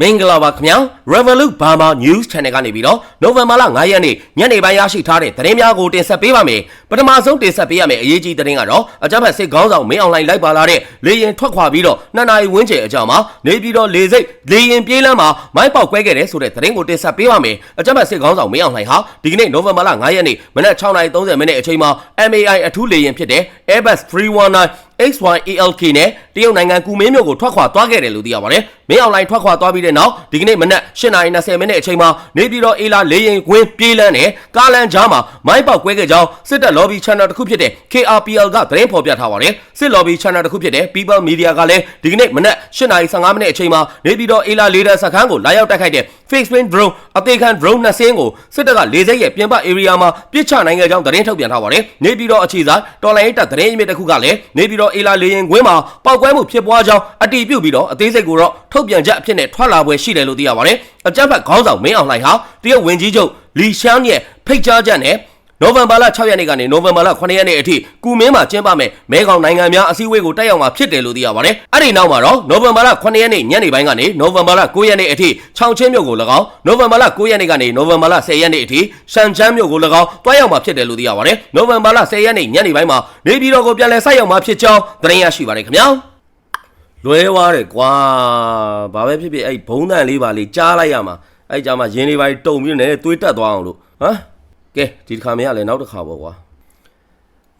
မင်္ဂလာပါခင်ဗျာ Revolut Burma News Channel ကနေပြီးတော့နိုဝင်ဘာလ9ရက်နေ့ညနေပိုင်းရရှိထားတဲ့သတင်းများကိုတင်ဆက်ပေးပါမယ်ပထမဆုံးတင်ဆက်ပေးရမယ့်အရေးကြီးသတင်းကတော့အကြမ်းဖက်စစ်ခေါင်းဆောင်မင်းအောင်လှိုင်လိုက်ပါလာတဲ့လေရင်ထွက်ခွာပြီးတော့နှစ်နာရီဝန်းကျင်အကြာမှာနေပြီးတော့လေစိတ်လေရင်ပြေးလမ်းမှာမိုင်းပေါက်ကွဲခဲ့တဲ့ဆိုတဲ့သတင်းကိုတင်ဆက်ပေးပါမယ်အကြမ်းဖက်စစ်ခေါင်းဆောင်မင်းအောင်လှိုင်ဟာဒီကနေ့နိုဝင်ဘာလ9ရက်နေ့မနက်6:30မိနစ်အချိန်မှာ MAI အထူးလေရင်ဖြစ်တဲ့ Airbus 319 XYALK နဲ့တရုတ်နိုင်ငံကူမင်းမြို့ကိုထွက်ခွာသွားခဲ့တယ်လို့သိရပါတယ်။မင်းအောင်လိုင်းထွက်ခွာသွားပြီးတဲ့နောက်ဒီကနေ့မနက်8:20မိနစ်အချိန်မှာနေပြည်တော်အေလာလေရင်ကွင်းပြေးလန်းနဲ့ကားလန်ကြားမှာမိုင်းပေါက်ကွဲခဲ့ကြောင်းစစ်တပ် lobby channel တစ်ခုဖြစ်တဲ့ KRPL ကသတင်းဖော်ပြထားပါတယ်။စစ် lobby channel တစ်ခုဖြစ်တဲ့ People Media ကလည်းဒီကနေ့မနက်8:15မိနစ်အချိန်မှာနေပြည်တော်အေလာလေတပ်စခန်းကိုလာရောက်တိုက်ခိုက်တဲ့ Face Wing drone အသေးခံ drone နှစ်စင်းကိုစစ်တပ်ကလေစိတ်ရဲ့ပြင်ပ area မှာပစ်ချနိုင်ခဲ့ကြောင်းသတင်းထုတ်ပြန်ထားပါတယ်။နေပြည်တော်အခြေစိုက်တော်လိုင်းတပ်သတင်းအမြစ်တစ်ခုကလည်းနေပြည်တော်အေလာလေရင်ကွင်းမှာပောက်ကွဲမှုဖြစ်ပွားကြောင်းအတည်ပြုပြီးတော့အသေးစိတ်ကိုတော့ထုတ်ပြန်ချက်အဖြစ်နဲ့ထွက်လာပွဲရှိတယ်လို့သိရပါတယ်။အကြမ်းဖက်ခေါင်းဆောင်မင်းအောင်လှိုင်ဟာတရုတ်ဝင်ကြီးချုပ်လီရှမ်းရဲ့ဖိတ်ကြားချက်နဲ့ နိုဝင်ဘာလ6ရက်နေ့ကနေနိုဝင်ဘာလ9ရက်နေ့အထိကူမင်းမှာကျင်းပမယ်မဲခေါင်နိုင်ငံများအစည်းအဝေးကိုတက်ရောက်မှာဖြစ်တယ်လို့သိရပါတယ်။အဲ့ဒီနောက်မှာတော့နိုဝင်ဘာလ9ရက်နေ့ညနေပိုင်းကနေနိုဝင်ဘာလ9ရက်နေ့အထိချောင်းချင်းမြို့ကို၎င်းနိုဝင်ဘာလ9ရက်နေ့ကနေနိုဝင်ဘာလ10ရက်နေ့အထိရှန်ချမ်းမြို့ကို၎င်းတွားရောက်မှာဖြစ်တယ်လို့သိရပါတယ်။နိုဝင်ဘာလ10ရက်နေ့ညနေပိုင်းမှာနေပြည်တော်ကိုပြန်လည်ဆိုက်ရောက်မှာဖြစ်ကြောင်းသတင်းရရှိပါတယ်ခင်ဗျာ။လွဲသွားတယ်ကွာဘာပဲဖြစ်ဖြစ်အဲ့ဘုံတန်လေးပါလေးကြားလိုက်ရမှာအဲ့ကြမှာရင်းလေးပါတုံပြီးနေသွေးတက်သွားအောင်လို့ဟမ် ကဲဒီတစ်ခါမရလဲနောက်တစ်ခါပေါ့ကွာ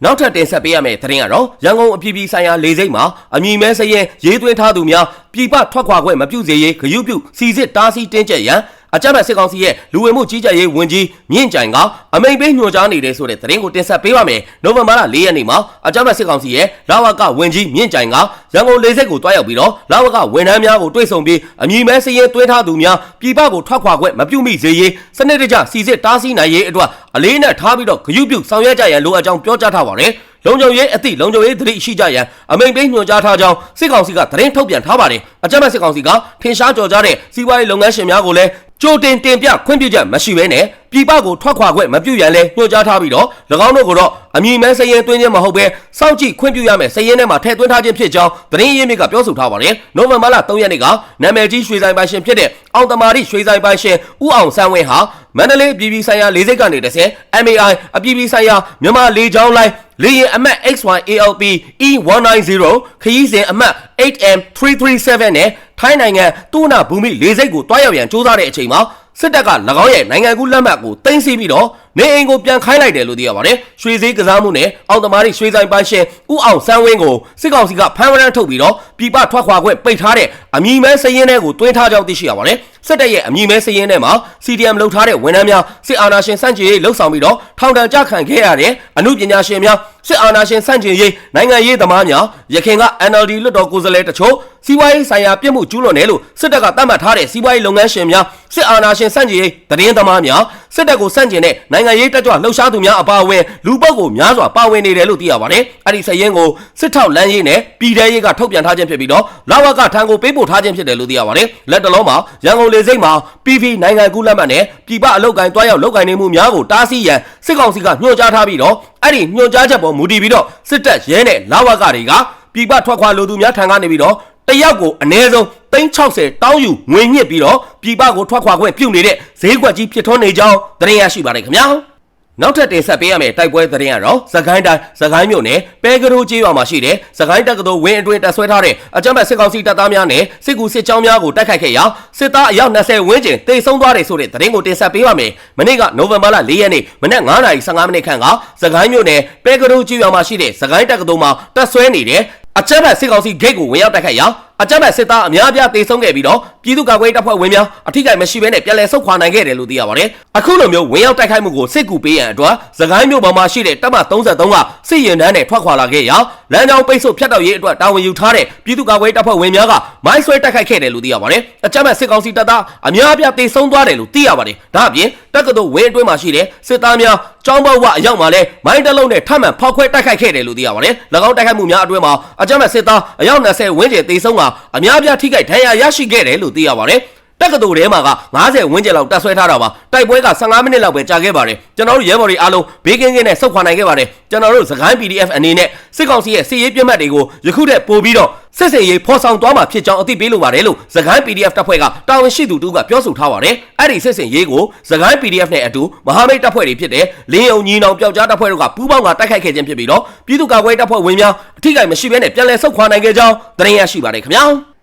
နောက်ထပ်တင်ဆက်ပေးရမယ့်သတင်းကတော့ရန်ကုန်အပြည်ပြည်ဆိုင်ရာလေဆိပ်မှာအမည်မဲစရင်ရေးသွင်းထားသူများပြည်ပထွက်ခွာခွင့်မပြုစေရေးဂရုပြုစီစစ်တားဆီးတင်းကျပ်ရန်အကြမ်းဖက်စစ်ကောင်စီရဲ့လူဝင်မှုကြီးကြပ်ရေးဝန်ကြီးမြင့်ကြိုင်ကအမိန်ပေးညွှန်ကြားနေတဲ့ဆိုတဲ့သတင်းကိုတင်ဆက်ပေးပါမယ်။နိုဝင်ဘာလ၄ရက်နေ့မှာအကြမ်းဖက်စစ်ကောင်စီရဲ့လာဝကဝန်ကြီးမြင့်ကြိုင်ကရန်ကုန်လေဆိပ်ကိုတွားရောက်ပြီးတော့လာဝကဝန်ထမ်းများကိုတွေ့ဆုံပြီးအမည်မဲစရင်သွင်းထားသူများပြည်ပကိုထွက်ခွာခွင့်မပြုမိစေရေးစနစ်တကျစီစစ်တားဆီးနိုင်ရေးအတွက်အလေးနဲ့ထားပြီးတော့ဂရုပြုဆောင်ရွက်ကြရန်လိုအပ်ကြောင်းပြောကြားထားပါတယ်။ လုံခြုံရေးအသည့်လုံခြုံရေးသတိရှိကြရန်အမိန်ပေးညွှန်ကြားထားကြောင်းစစ်ကောင်စီကသတင်းထုတ်ပြန်ထားပါတယ်။အကြမ်းဖက်စစ်ကောင်စီကထင်ရှားကြော်ကြားတဲ့စီးပွားရေးလုပ်ငန်းရှင်များကိုလည်းကြိုတင်တင်ပြခွင့်ပြုချက်မရှိဘဲနဲ့ပြည်ပကိုထွက်ခွာခွင့်မပြုရန်လဲညွှန်ကြားထားပြီးတော့၎င်းတို့ကတော့အမည်မဲစရင်သွင်းခြင်းမဟုတ်ဘဲစောင့်ကြည့်ခွင့်ပြုရမယ်စရင်ထဲမှာထည့်သွင်းထားခြင်းဖြစ်ကြောင်းသတင်းရင်းမြစ်ကပြောဆိုထားပါတယ်။နိုဝင်ဘာလ3ရက်နေ့ကနာမည်ကြီးရွှေဆိုင်ပိုင်ရှင်ဖြစ်တဲ့အောင်တမာရီရွှေဆိုင်ပိုင်ရှင်ဦးအောင်ဆန်းဝင်းဟာမန္တလေးပြည်ပြည်ဆိုင်ရာလေးစိတ်ကနေတဆင် MAI အပြည်ပြည်ဆိုင်ရာမြန်မာလေကြောင်းလိုင်း လေယာဉ်အမှတ် XYALP E190 ခရီးစဉ်အမှတ် 8M337 နဲ့ထိုင်းနိုင်ငံတူနာဘူမိလေစိတ်ကိုတွားရောက်ရန်စ조사တဲ့အချိန်မှာစစ်တပ်က၎င်းရဲ့နိုင်ငံကူးလက်မှတ်ကိုတင်စီပြီးတော့ နေအိမ်ကိုပြန်ခိုင်းလိုက်တယ်လို့သိရပါတယ်။ရွှေစည်းကစားမှုနဲ့အောက်သမားတွေရွှေဆိုင်ပိုင်ရှင်ဥအောင်စန်းဝင်းကိုစစ်ကောင်စီကဖမ်းဝရမ်းထုတ်ပြီးတော့ပြည်ပထွက်ခွာခွင့်ပိတ်ထားတဲ့အမည်မဲစရင်တွေကိုတွင်းထားကြောင်းသိရှိရပါတယ်။စစ်တပ်ရဲ့အမည်မဲစရင်ထဲမှာ CDM လှုပ်ထားတဲ့ဝန်ထမ်းများစစ်အာဏာရှင်စန့်ကျင်ရေးလှုပ်ဆောင်ပြီးတော့ထောင်ဒဏ်ကြခံခဲ့ရတဲ့အမှုပညာရှင်များစစ်အာဏာရှင်စန့်ကျင်ရေးနိုင်ငံရေးသမားများရခိုင်က NLD လွှတ်တော်ကိုယ်စားလှယ်တချို့ စီးပွားရေးဆိုင်ရာပြစ်မှုကျူးလွန်တယ်လို့စစ်တပ်ကသတ်မှတ်ထားတဲ့စီးပွားရေးလုပ်ငန်းရှင်များစစ်အာဏာရှင်စန့်ကျင်ရေးသတင်းသမားများစစ်တပ်ကိုစန့်ကျင်တဲ့နိုင်ငံရေးတက်ကြွလှုပ်ရှားသူများအပါအဝင်လူပုဂ္ဂိုလ်များစွာပါဝင်နေတယ်လို့သိရပါတယ်။အဲ့ဒီစည်ရင်းကိုစစ်ထောက်လမ်းရေးနဲ့ပြည်ထရေးကထုတ်ပြန်ထားခြင်းဖြစ်ပြီးတော့လာဝကထံကိုပေးပို့ထားခြင်းဖြစ်တယ်လို့သိရပါတယ်။လက်တလုံးမှာရန်ကုန်လေဆိပ်မှာ PV နိုင်ငံကူးလက်မှတ်နဲ့ပြည်ပအလုပ်ကိုင်တွားရောက်လုပ်ကိုင်နေမှုများကိုတားဆီးရန်စစ်ကောင်စီကညွှန်ကြားထားပြီးတော့အဲ့ဒီညွှန်ကြားချက်ပေါ်မူတည်ပြီးတော့စစ်တပ်ရဲနဲ့လာဝကတွေကပြည်ပထွက်ခွာလိုသူများထံကနေပြီးတော့တ ယောက်ကိုအနည်းဆုံး360တောင်းယူငွေညှစ်ပြီးတော့ပြည်ပကိုထွက်ခွာခွင့်ပြုနေတဲ့ဈေးကွက်ကြီးဖြစ်ထွန်းနေကြောင်းသတင်းရရှိပါတယ်ခင်ဗျာနောက်ထပ်တင်ဆက်ပေးရမယ့်တိုက်ပွဲသတင်းကတော့သခိုင်းတိုင်းသခိုင်းမြို့နယ်ပဲကရိုးကျေးရွာမှာရှိတဲ့သခိုင်းတက္ကသိုလ်ဝင်းအတွင်းတပ်ဆွဲထားတဲ့အကြမ်းဖက်စစ်ကောင်စီတပ်သားများနဲ့စစ်ကူစစ်ကြောင်းများကိုတိုက်ခိုက်ခဲ့ရာစစ်သားအယောက်20ဝန်းကျင်တေဆုံးသွားတယ်ဆိုတဲ့သတင်းကိုတင်ဆက်ပေးပါမယ်။မနေ့ကနိုဝင်ဘာလ4ရက်နေ့မနက်9:15မိနစ်ခန့်ကသခိုင်းမြို့နယ်ပဲကရိုးကျေးရွာမှာရှိတဲ့သခိုင်းတက္ကသိုလ်မှာတပ်ဆွဲနေတဲ့အကြမ်းဖက်စစ်ကောင်စီဂိတ်ကိုဝင်ရောက်တိုက်ခိုက်ရာ အကြမ်းဖက်စစ်သားအများအပြားတေဆုံးခဲ့ပြီးတော့ပြည်သူ့ကာကွယ်တပ်ဖွဲ့ဝင်များအထိကိမရှိဘဲနဲ့ပြန်လည်ဆုတ်ခွာနိုင်ခဲ့တယ်လို့သိရပါတယ်။အခုလိုမျိုးဝင်ရောက်တိုက်ခိုက်မှုကိုစစ်ကူပေးရန်အတွက်သခိုင်းမြို့ပေါ်မှာရှိတဲ့တပ်မ33ကစစ်ရင်တန်းနဲ့ထွက်ခွာလာခဲ့ရာလမ်းကြောင်းပိတ်ဆို့ဖျက်တောက်ရေးအတွက်တာဝန်ယူထားတဲ့ပြည်သူ့ကာကွယ်တပ်ဖွဲ့ဝင်များကမိုင်းဆွဲတိုက်ခိုက်ခဲ့တယ်လို့သိရပါတယ်။အကြမ်းဖက်စစ်ကောင်စီတပ်သားအများအပြားတေဆုံးသွားတယ်လို့သိရပါတယ်။ဒါအပြင်တက္ကသိုလ်ဝင်းအတွင်းမှာရှိတဲ့စစ်သားများကျောင်းပေါက်ဝအရောက်မှာလဲမိုင်းတလုံးနဲ့ထပ်မံဖောက်ခွဲတိုက်ခိုက်ခဲ့တယ်လို့သိရပါတယ်။၎င်းတိုက်ခိုက်မှုများအတွင်းမှာအကြမ်းဖက်စစ်သားအယောက်20ဝန်းကျင်တေဆုံးကအများအပြားထိခိုက်ဒဏ်ရာရရှိခဲ့တယ်လို့သိရပါတယ်။တက္ကသိုလ်ထဲမှာက90ဝန်းကျင်လောက်တက်ဆွဲထားတာပါတိုက်ပွဲက15မိနစ်လောက်ပဲကြာခဲ့ပါတယ်ကျွန်တော်တို့ရဲဘော်တွေအားလုံးဘေးကင်းကင်းနဲ့ဆုတ်ခွာနိုင်ခဲ့ပါတယ်ကျွန်တော်တို့စကိုင်း PDF အနေနဲ့စစ်ကောင်စီရဲ့စစ်ရေးပြတ်မှတ်တွေကိုယခုတည်းပို့ပြီးတော့ စစ်စင်ရေးဖော်ဆောင်သွားမှာဖြစ်ကြောင်းအသိပေးလိုပါတယ်လို့စကိုင်း PDF တပ်ဖွဲ့ကတာဝန်ရှိသူတူကပြောဆိုထားပါတယ်အဲ့ဒီစစ်စင်ရေးကိုစကိုင်း PDF နဲ့အတူမဟာမိတ်တပ်ဖွဲ့တွေဖြစ်တဲ့လင်းယုံညီနောင်ပျောက်ကြားတပ်ဖွဲ့တို့ကပူးပေါင်းကတိုက်ခိုက်ခဲ့ခြင်းဖြစ်ပြီးတော့ပြည်သူ့ကာကွယ်တပ်ဖွဲ့ဝင်များအထိကိမရှိဘဲနဲ့ပြန်လည်ဆုတ်ခွာနိုင်ခဲ့ကြောင်းသတင်းရရှိပါတယ်ခင်ဗျာ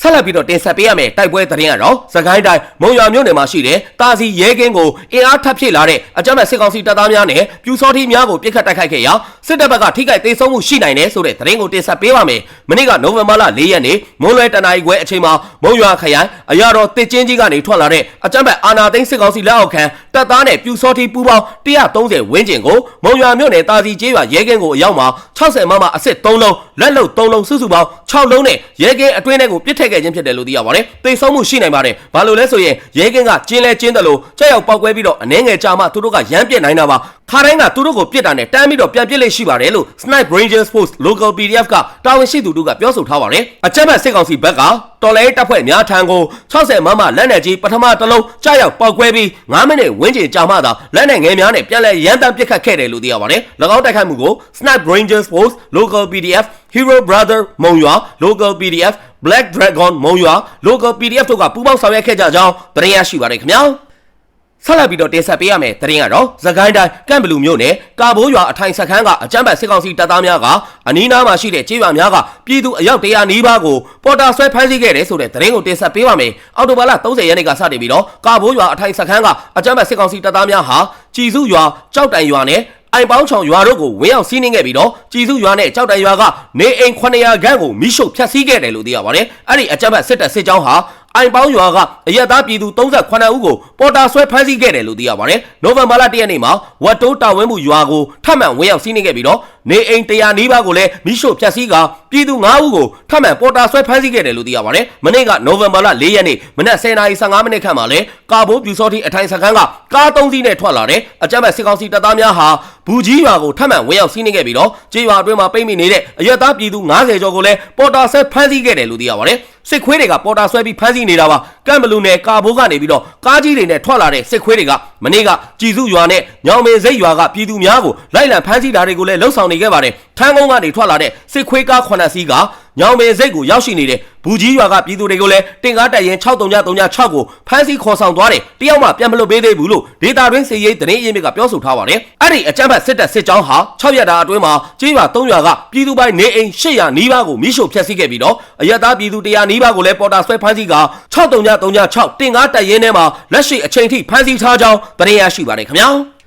ဆက်လက်ပြီးတော့တင်ဆက်ပေးရမယ်တိုက်ပွဲသတင်းကတော့စကိုင်းတိုင်းမုံရွာမြို့နယ်မှာရှိတဲ့တာစီရဲကင်းကိုအင်အားထပ်ဖြည့်လာတဲ့အကြမ်းဖက်စစ်ကောင်စီတပ်သားများနဲ့ပြူစောတိများကိုပြစ်ခတ်တိုက်ခိုက်ခဲ့ရာစစ်တပ်ဘက်ကထိခိုက်ဒေဆုံးမှုရှိနိုင်တယ်ဆိုတဲ့သတင်းကိုတင်ဆက်ပေးပါမယ်။မနေ့ကနိုဝင်ဘာလ၄ရက်နေ့မွန်းလွဲတနာရီခွဲအချိန်မှာမုံရွာခရိုင်အရာတော်တစ်ချင်းကြီးကနေထွက်လာတဲ့အကြမ်းဖက်အာဏာသိမ်းစစ်ကောင်စီလက်အောက်ခံတပ်သားနဲ့ပြူစောတိပူးပေါင်း130ဝန်းကျင်ကိုမုံရွာမြို့နယ်တာစီကျေးရွာရဲကင်းကိုအရောက်မှာ60မမအစ်စ်3လုံးလက်လုံ3လုံးစုစုပေါင်း6လုံးနဲ့ရဲကင်းအတွင်းထဲကိုပြစ်ထည့်ခဲ့ခြင်းဖြစ်တယ်လို့သိရပါတယ်။သိဆုံးမှုရှိနိုင်ပါတယ်။ဘာလို့လဲဆိုရင်ရဲကင်းကကျင်းလဲကျင်းတယ်လို့ကြောက်ရောက်ပောက်ကွဲပြီးတော့အနေငယ်ကြာမှသူတို့ကရမ်းပြစ်နိုင်တာပါ။ခါတိုင်းကသူတို့ကိုပြစ်တာနဲ့တန်းပြီးတော့ပြန်ပြစ်လိမ့်ရှိပါတယ်လို့ Snipe Rangers Force Local PDF ကတာဝန်ရှိသူတို့ကပြောဆိုထားပါတယ်။အကြမ်းဖက်စစ်ကောင်စီဘက်ကတော်လဲတပ်ဖွဲ့များထံကို60မမလက်နက်ကြီးပထမတစ်လုံးကြောက်ရောက်ပောက်ကွဲပြီး9မိနစ်ဝန်းကျင်ကြာမှသာလက်နက်ငယ်များနဲ့ပြန်လဲရမ်းတမ်းပစ်ခတ်ခဲ့တယ်လို့သိရပါတယ်။၎င်းတိုက်ခိုက်မှုကို Snipe Rangers Force Local PDF Hero Brother မုံရွာ Local PDF Black Dragon မုံရွာ Local PDF တို့ကပူးပေါင်းဆောင်ရွက်ခဲ့ကြကြောင်းသတင်းရရှိပါတယ်ခင်ဗျာဆက်လက်ပြီးတော့တင်ဆက်ပေးရမယ်သတင်းကတော့သခိုင်းတိုင်းကန့်ဘလူမျိုးနဲ့ကာဘိုးရွာအထိုင်စခန်းကအကြမ်းဖက်စစ်ကောင်စီတပ်သားများကအနီးနားမှာရှိတဲ့ကျေးရွာများကပြည်သူအယောက်100နီးပါးကိုပေါ်တာဆွဲဖမ်းဆီးခဲ့တယ်ဆိုတဲ့သတင်းကိုတင်ဆက်ပေးပါမယ်။အော်တိုဘာလ30ရက်နေ့ကစတင်ပြီးတော့ကာဘိုးရွာအထိုင်စခန်းကအကြမ်းဖက်စစ်ကောင်စီတပ်သားများဟာကြည်စုရွာကြောက်တိုင်ရွာနဲ့ အိုင်ပေါင်းချောင်ရွာတို့ကိုဝင်းအောင်စီးနှင်းခဲ့ပြီးတော့ကြည်စုရွာနဲ့ကြောက်တိုင်ရွာကနေအိမ်900ခန်းကိုမိရှုဖျက်ဆီးခဲ့တယ်လို့သိရပါတယ်။အဲ့ဒီအကြမ်းဖက်စစ်တပ်စစ်ကြောင်းဟာအိုင်ပေါင်းရွာကအရက်သားပြည်သူ38ဦးကိုပေါ်တာဆွဲဖမ်းဆီးခဲ့တယ်လို့သိရပါတယ်။နိုဝင်ဘာလ1ရက်နေ့မှာဝတ်တိုးတာဝင်းမှုရွာကိုထပ်မံဝင်းရောက်စီးနှင်းခဲ့ပြီးတော့နေအိမ်100နီးပါးကိုလည်းမိရှုဖျက်ဆီးကပြည်သူ9ဦးကိုထပ်မံပေါ်တာဆွဲဖမ်းဆီးခဲ့တယ်လို့သိရပါတယ်။မနေ့ကနိုဝင်ဘာလ4ရက်နေ့မနက်10:15မိနစ်ခန့်မှာလဲကာဘိုးပြူစောတိအထိုင်စခန်းကကား3စီးနဲ့ထွက်လာတဲ့အကြမ်းဖက်စစ်ကောင်စီတပ်သားများဟာဘူကြီးရွာကိုထပ်မံဝင်းရောက်စီးနှင်းခဲ့ပြီးတော့ကျေးရွာအတွင်းမှာပိတ်မိနေတဲ့အရက်သားပြည်သူ90ကျော်ကိုလည်းပေါ်တာဆွဲဖမ်းဆီးခဲ့တယ်လို့သိရပါတယ်။စစ်ခွေးတွေကပေါ်တာဆွဲပြီးဖမ်းဆီးနေတာပါကမ်ဘလူနယ်ကာဘိုးကနေပြီးတော့ကားကြီးတွေနဲ့ထွက်လာတဲ့စစ်ခွေးတွေကမနေ့ကကြည်စုရွာနဲ့ညောင်မေစိတ်ရွာကပြည်သူများကိုလိုက်လံဖမ်းဆီးတာတွေကိုလည်းလှုပ်ဆောင်နေခဲ့ပါတယ်ထန်းကုန်းကနေထွက်လာတဲ့စစ်ခွေးကား9စီးက ညောင်မေစိတ်ကိုရောက်ရှိနေတဲ့ဘူကြီးရွာကပြည်သူတွေကိုလည်းတင်ကားတက်ရင်6336ကိုဖမ်းဆီးခေါ်ဆောင်သွားတယ်တယောက်မှပြန်မလွတ်ပေးသေးဘူးလို့ဒေတာတွင်းစီရေးတရင်အင်းမြစ်ကပြောဆိုထားပါတယ်အဲ့ဒီအကြမ်းဖက်စစ်တပ်စစ်ကြောင်းဟာ6ရက်တာအတွင်းမှာကြေးရွာ3ရွာကပြည်သူပိုင်းနေအိမ်800နီးပါးကိုမိရှို့ဖျက်ဆီးခဲ့ပြီးတော့အရက်သားပြည်သူ100နီးပါးကိုလည်းပေါ်တာဆွဲဖမ်းဆီးက6336တင်ကားတက်ရင်ထဲမှာလက်ရှိအချိန်ထိဖမ်းဆီးထားကြောင်းတရင်ရရှိပါတယ်ခင်ဗျာ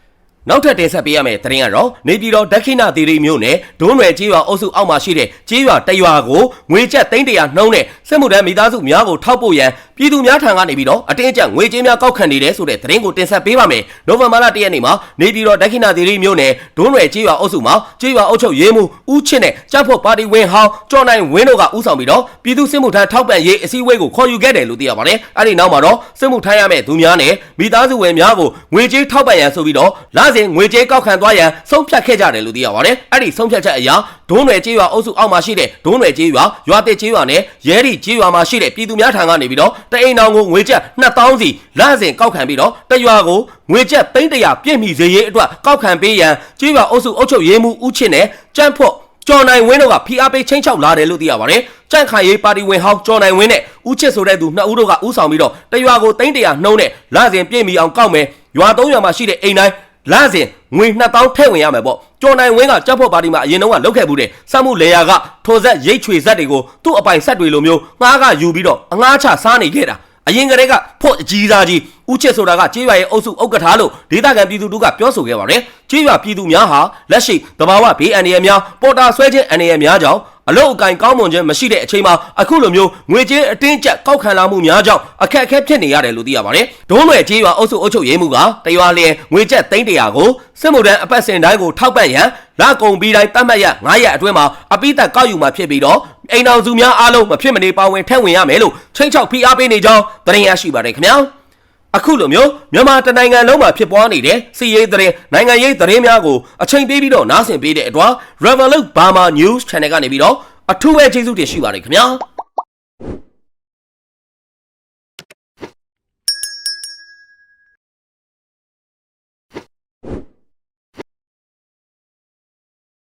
နောက်ထပ်တင်ဆက်ပေးရမယ့်သတင်းကတော့နေပြည်တော်ဒက္ခိဏသီရိမြို့နယ်ဒုံးရွယ်ကျေးရွာအုပ်စုအောက်မှာရှိတဲ့ကျေးရွာတရွာကိုငွေကျပ်300နှုံးနဲ့စစ်မှုထမ်းမိသားစုများကိုထောက်ပို့ရန်ပြည်သူများထံကနေပြီးတော့အတင်းအကျပ်ငွေကြေးများကောက်ခံနေတယ်ဆိုတဲ့သတင်းကိုတင်ဆက်ပေးပါမယ်။နိုဝင်ဘာလ၁ရက်နေ့မှာနေပြည်တော်ဒက္ခိဏသီရိမြို့နယ်ဒုံးရွယ်ကျေးရွာအုပ်စုမှာကျေးရွာအုပ်ချုပ်ရေးမှူးဦးချစ်နဲ့တပ်ဖို့ပါတီဝင်ဟောင်းကျော်နိုင်ဝင်းတို့ကဦးဆောင်ပြီးတော့ပြည်သူစစ်မှုထမ်းထောက်ပံ့ရေးအစည်းအဝေးကိုခေါ်ယူခဲ့တယ်လို့သိရပါတယ်။အဲဒီနောက်မှာတော့စစ်မှုထမ်းရမယ့်သူများနဲ့မိသားစုဝင်များကိုငွေကြေးထောက်ပံ့ရန်ဆိုပြီးတော့လစဉ်ငွေကြေးကောက်ခံသွားရန်ဆုံးဖြတ်ခဲ့ကြတယ်လို့သိရပါတယ်။အဲ့ဒီဆုံးဖြတ်ချက်အရဒုံးနယ်ကျေးရွာအုပ်စုအောက်မှာရှိတဲ့ဒုံးနယ်ကျေးရွာရွာတစ်ကျေးရွာနဲ့ရဲရီကျေးရွာမှာရှိတဲ့ပြည်သူများထံကနေပြီးတော့တအိမ်တော်ကိုငွေကျပ်2000စီလစဉ်ကောက်ခံပြီးတော့တရွာကိုငွေကျပ်300ပြည့်မီစေရေးအတွက်ကောက်ခံပေးရန်ကျေးရွာအုပ်စုအုပ်ချုပ်ရေးမှူးဦးချစ်နဲ့ကြန့်ဖို့ကျော်နိုင်ဝင်းတို့ကဖိအားပေးချင်းချောက်လာတယ်လို့သိရပါတယ်။ကြန့်ခိုင်ရေးပါတီဝင်ဟောင်းကျော်နိုင်ဝင်းနဲ့ဦးချစ်ဆိုတဲ့သူနှစ်ဦးတို့ကဦးဆောင်ပြီးတော့တရွာကို300နှုံးနဲ့လစဉ်ပြည့်မီအောင်ကောက်မယ်။ရွာ3ရွာမှာရှိတဲ့အိမ်တိုင်း လစဉ်ငွေ2000ထည့်ဝင်ရမယ်ပေါ့ကျော်နိုင်ဝင်းကကြောက်ဖို့ပါတီမှာအရင်တုန်းကလုတ်ခဲ့ဘူးတဲ့စက်မှုလေယာကထိုဆက်ရိတ်ချွေဆက်တွေကိုသူ့အပိုင်ဆက်တွေလိုမျိုးငားကယူပြီးတော့အငားချစားနေခဲ့တာ အရင်ကတည်းကဖို့အကြီးစားကြီးဦးချစ်ဆိုတာကကြေးရွာရဲ့အုပ်စုဥက္ကဋ္ဌလို့ဒေသခံပြည်သူတို့ကပြောဆိုခဲ့ပါတယ်ကြေးရွာပြည်သူများဟာလက်ရှိတဘာဝဘေးအန္တရာယ်များပေါ်တာဆွဲခြင်းအန္တရာယ်များကြောင့်အလုတ်အကင်ကောင်းမွန်ခြင်းမရှိတဲ့အချိန်မှာအခုလိုမျိုးငွေကြေးအတင်းကျပ်ကောက်ခံလာမှုများကြောင့်အခက်အခဲဖြစ်နေရတယ်လို့သိရပါတယ်။ဒုံးလွယ်ကြေးရွာအုပ်စုအုပ်ချုပ်ရေးမှုကတရွာလျင်ငွေကျပ်300ကိုစစ်မှုထမ်းအပတ်စဉ်တိုင်းကိုထောက်ပံ့ရန် လကုံပြီးတိုင်းတတ်မှတ်ရ9ရက်အတွင်းမှာအပိသက်ကောက်ယူမှာဖြစ်ပြီးတော့အိမ်တော်စုများအားလုံးမဖြစ်မနေပါဝင်ထည့်ဝင်ရမယ်လို့ချိန်ချောက်ဖိအားပေးနေကြောင်းသတင်းရရှိပါတယ်ခင်ဗျာ။အခုလိုမျိုးမြန်မာတနိုင်ငံလုံးမှာဖြစ်ပွားနေတဲ့စီရေးသတင်းနိုင်ငံရေးသတင်းများကိုအချိန်ပေးပြီးတော့နားဆင်ပေးတဲ့အတွက် Revolut Burma News Channel ကနေပြီးတော့အထူးပဲကျေးဇူးတင်ရှိပါတယ်ခင်ဗျာ။